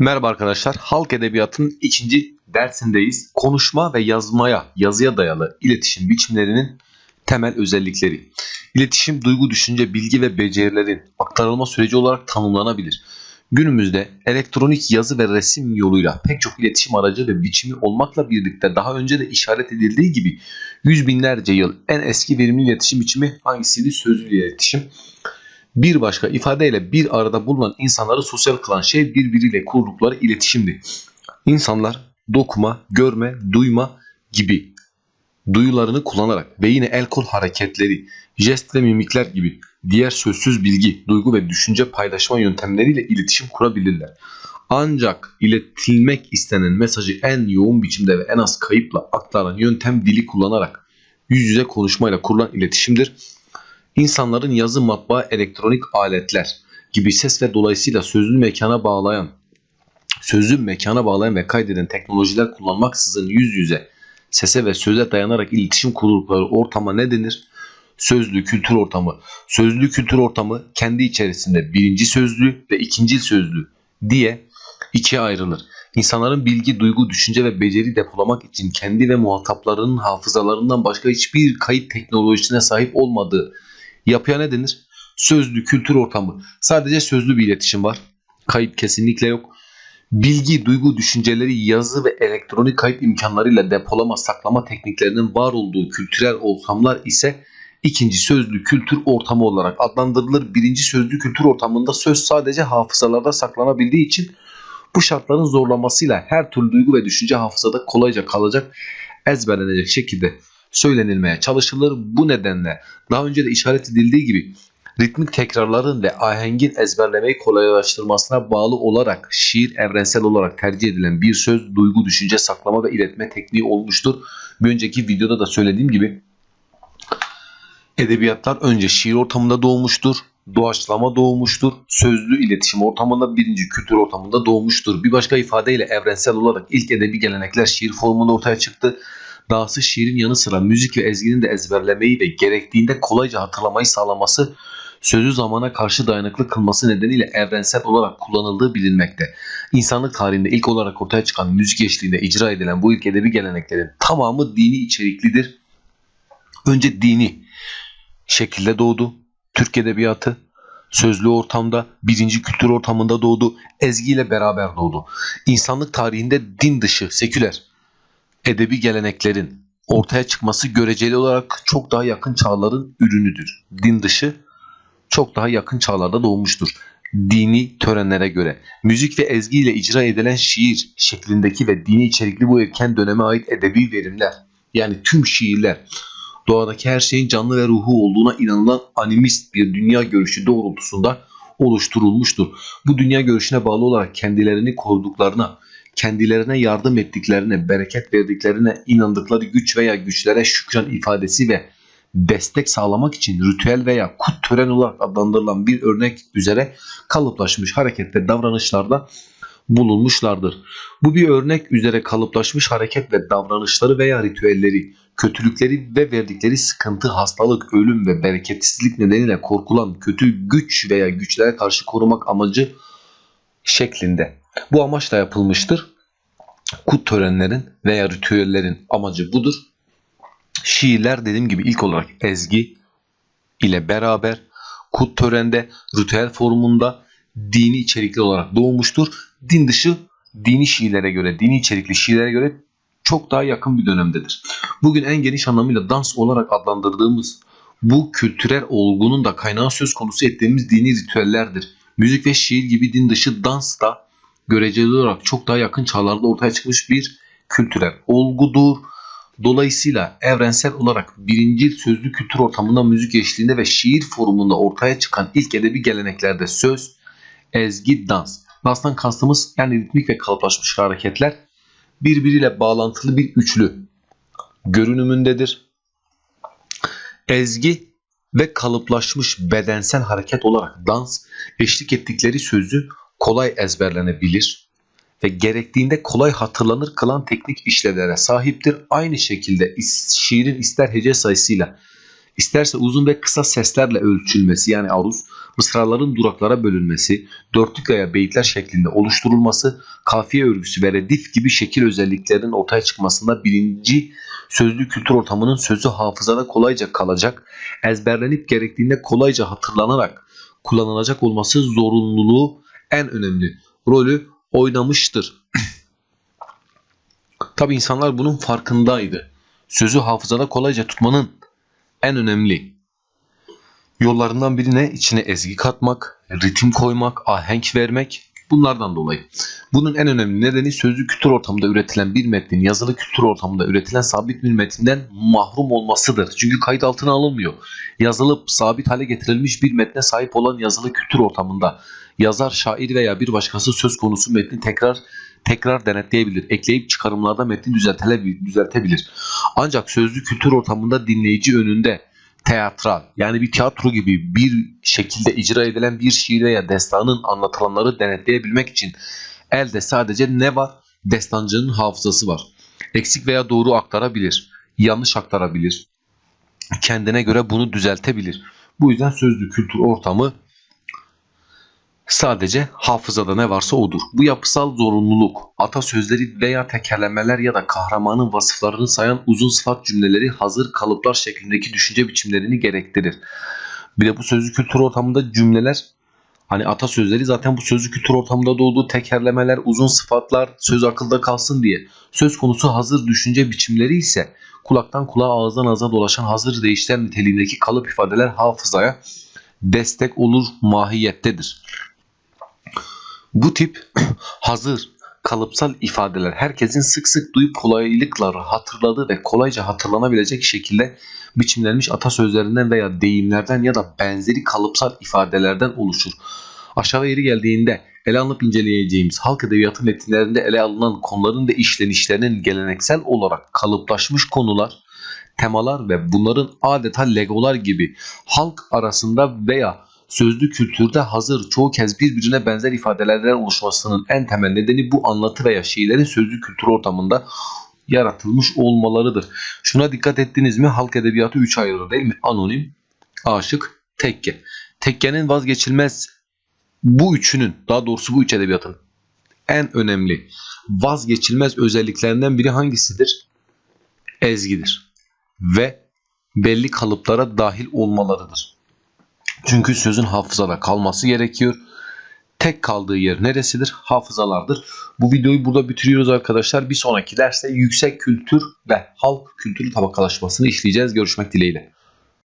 Merhaba arkadaşlar. Halk Edebiyatı'nın ikinci dersindeyiz. Konuşma ve yazmaya, yazıya dayalı iletişim biçimlerinin temel özellikleri. İletişim, duygu, düşünce, bilgi ve becerilerin aktarılma süreci olarak tanımlanabilir. Günümüzde elektronik yazı ve resim yoluyla pek çok iletişim aracı ve biçimi olmakla birlikte daha önce de işaret edildiği gibi yüz binlerce yıl en eski verimli iletişim biçimi hangisiydi? Sözlü iletişim. Bir başka ifadeyle bir arada bulunan insanları sosyal kılan şey birbiriyle kurdukları iletişimdi. İnsanlar dokuma, görme, duyma gibi duyularını kullanarak beyine el kol hareketleri, jest ve mimikler gibi diğer sözsüz bilgi, duygu ve düşünce paylaşma yöntemleriyle iletişim kurabilirler. Ancak iletilmek istenen mesajı en yoğun biçimde ve en az kayıpla aktaran yöntem dili kullanarak yüz yüze konuşmayla kurulan iletişimdir. İnsanların yazı, matbaa, elektronik aletler gibi ses ve dolayısıyla sözlü mekana bağlayan, sözlü mekana bağlayan ve kaydeden teknolojiler kullanmaksızın yüz yüze sese ve söze dayanarak iletişim kurdukları ortama ne denir? Sözlü kültür ortamı. Sözlü kültür ortamı kendi içerisinde birinci sözlü ve ikinci sözlü diye ikiye ayrılır. İnsanların bilgi, duygu, düşünce ve beceri depolamak için kendi ve muhataplarının hafızalarından başka hiçbir kayıt teknolojisine sahip olmadığı yapıya ne denir? Sözlü kültür ortamı. Sadece sözlü bir iletişim var. Kayıt kesinlikle yok. Bilgi, duygu, düşünceleri yazı ve elektronik kayıt imkanlarıyla depolama, saklama tekniklerinin var olduğu kültürel ortamlar ise ikinci sözlü kültür ortamı olarak adlandırılır. Birinci sözlü kültür ortamında söz sadece hafızalarda saklanabildiği için bu şartların zorlamasıyla her türlü duygu ve düşünce hafızada kolayca kalacak, ezberlenecek şekilde söylenilmeye çalışılır. Bu nedenle daha önce de işaret edildiği gibi ritmik tekrarların ve ahengin ezberlemeyi kolaylaştırmasına bağlı olarak şiir evrensel olarak tercih edilen bir söz, duygu, düşünce saklama ve iletme tekniği olmuştur. Bir önceki videoda da söylediğim gibi edebiyatlar önce şiir ortamında doğmuştur. Doğaçlama doğmuştur. Sözlü iletişim ortamında birinci kültür ortamında doğmuştur. Bir başka ifadeyle evrensel olarak ilk edebi gelenekler şiir formunda ortaya çıktı. Dahası şiirin yanı sıra müzik ve ezginin de ezberlemeyi ve gerektiğinde kolayca hatırlamayı sağlaması sözü zamana karşı dayanıklı kılması nedeniyle evrensel olarak kullanıldığı bilinmekte. İnsanlık tarihinde ilk olarak ortaya çıkan müzik eşliğinde icra edilen bu ilk edebi geleneklerin tamamı dini içeriklidir. Önce dini şekilde doğdu. Türk edebiyatı sözlü ortamda, birinci kültür ortamında doğdu. Ezgiyle beraber doğdu. İnsanlık tarihinde din dışı, seküler, edebi geleneklerin ortaya çıkması göreceli olarak çok daha yakın çağların ürünüdür. Din dışı çok daha yakın çağlarda doğmuştur. Dini törenlere göre müzik ve ezgi ile icra edilen şiir şeklindeki ve dini içerikli bu erken döneme ait edebi verimler yani tüm şiirler doğadaki her şeyin canlı ve ruhu olduğuna inanılan animist bir dünya görüşü doğrultusunda oluşturulmuştur. Bu dünya görüşüne bağlı olarak kendilerini koruduklarına, kendilerine yardım ettiklerine, bereket verdiklerine inandıkları güç veya güçlere şükran ifadesi ve destek sağlamak için ritüel veya kut tören olarak adlandırılan bir örnek üzere kalıplaşmış hareket davranışlarda bulunmuşlardır. Bu bir örnek üzere kalıplaşmış hareket ve davranışları veya ritüelleri, kötülükleri ve verdikleri sıkıntı, hastalık, ölüm ve bereketsizlik nedeniyle korkulan kötü güç veya güçlere karşı korumak amacı şeklinde. Bu amaçla yapılmıştır. Kut törenlerin veya ritüellerin amacı budur. Şiirler dediğim gibi ilk olarak ezgi ile beraber kut törende ritüel formunda dini içerikli olarak doğmuştur. Din dışı dini şiirlere göre, dini içerikli şiirlere göre çok daha yakın bir dönemdedir. Bugün en geniş anlamıyla dans olarak adlandırdığımız bu kültürel olgunun da kaynağı söz konusu ettiğimiz dini ritüellerdir. Müzik ve şiir gibi din dışı dans da göreceli olarak çok daha yakın çağlarda ortaya çıkmış bir kültürel olgudur. Dolayısıyla evrensel olarak birinci sözlü kültür ortamında müzik eşliğinde ve şiir formunda ortaya çıkan ilk edebi geleneklerde söz, ezgi, dans. Danstan kastımız yani ritmik ve kalıplaşmış hareketler birbiriyle bağlantılı bir üçlü görünümündedir. Ezgi ve kalıplaşmış bedensel hareket olarak dans eşlik ettikleri sözü kolay ezberlenebilir ve gerektiğinde kolay hatırlanır kılan teknik işlevlere sahiptir. Aynı şekilde şiirin ister hece sayısıyla İsterse uzun ve kısa seslerle ölçülmesi yani aruz, mısraların duraklara bölünmesi, dörtlük veya beyitler şeklinde oluşturulması, kafiye örgüsü ve redif gibi şekil özelliklerinin ortaya çıkmasında birinci sözlü kültür ortamının sözü hafızada kolayca kalacak, ezberlenip gerektiğinde kolayca hatırlanarak kullanılacak olması zorunluluğu en önemli rolü oynamıştır. Tabi insanlar bunun farkındaydı. Sözü hafızada kolayca tutmanın en önemli yollarından birine içine ezgi katmak, ritim koymak, ahenk vermek bunlardan dolayı. Bunun en önemli nedeni sözlü kültür ortamında üretilen bir metnin yazılı kültür ortamında üretilen sabit bir metinden mahrum olmasıdır. Çünkü kayıt altına alınmıyor. Yazılıp sabit hale getirilmiş bir metne sahip olan yazılı kültür ortamında yazar, şair veya bir başkası söz konusu metni tekrar tekrar denetleyebilir. Ekleyip çıkarımlarda metni düzeltebilir. Ancak sözlü kültür ortamında dinleyici önünde teatral yani bir tiyatro gibi bir şekilde icra edilen bir şiir veya destanın anlatılanları denetleyebilmek için elde sadece ne var? Destancının hafızası var. Eksik veya doğru aktarabilir. Yanlış aktarabilir. Kendine göre bunu düzeltebilir. Bu yüzden sözlü kültür ortamı Sadece hafızada ne varsa odur. Bu yapısal zorunluluk, atasözleri veya tekerlemeler ya da kahramanın vasıflarını sayan uzun sıfat cümleleri hazır kalıplar şeklindeki düşünce biçimlerini gerektirir. Bir de bu sözlü kültür ortamında cümleler hani atasözleri zaten bu sözlü kültür ortamında doğduğu tekerlemeler, uzun sıfatlar söz akılda kalsın diye. Söz konusu hazır düşünce biçimleri ise kulaktan kulağa ağızdan ağza dolaşan hazır değişler niteliğindeki kalıp ifadeler hafızaya destek olur mahiyettedir. Bu tip hazır kalıpsal ifadeler herkesin sık sık duyup kolaylıkla hatırladığı ve kolayca hatırlanabilecek şekilde biçimlenmiş atasözlerinden veya deyimlerden ya da benzeri kalıpsal ifadelerden oluşur. Aşağı yeri geldiğinde ele alınıp inceleyeceğimiz halk edebiyatı metinlerinde ele alınan konuların ve işlenişlerinin geleneksel olarak kalıplaşmış konular, temalar ve bunların adeta legolar gibi halk arasında veya sözlü kültürde hazır çoğu kez birbirine benzer ifadelerden oluşmasının en temel nedeni bu anlatı veya şiirlerin sözlü kültür ortamında yaratılmış olmalarıdır. Şuna dikkat ettiniz mi? Halk edebiyatı 3 ayrılır değil mi? Anonim, aşık, tekke. Tekkenin vazgeçilmez bu üçünün daha doğrusu bu üç edebiyatın en önemli vazgeçilmez özelliklerinden biri hangisidir? Ezgidir. Ve belli kalıplara dahil olmalarıdır. Çünkü sözün hafızada kalması gerekiyor. Tek kaldığı yer neresidir? Hafızalardır. Bu videoyu burada bitiriyoruz arkadaşlar. Bir sonraki derste yüksek kültür ve halk kültürü tabakalaşmasını işleyeceğiz. Görüşmek dileğiyle.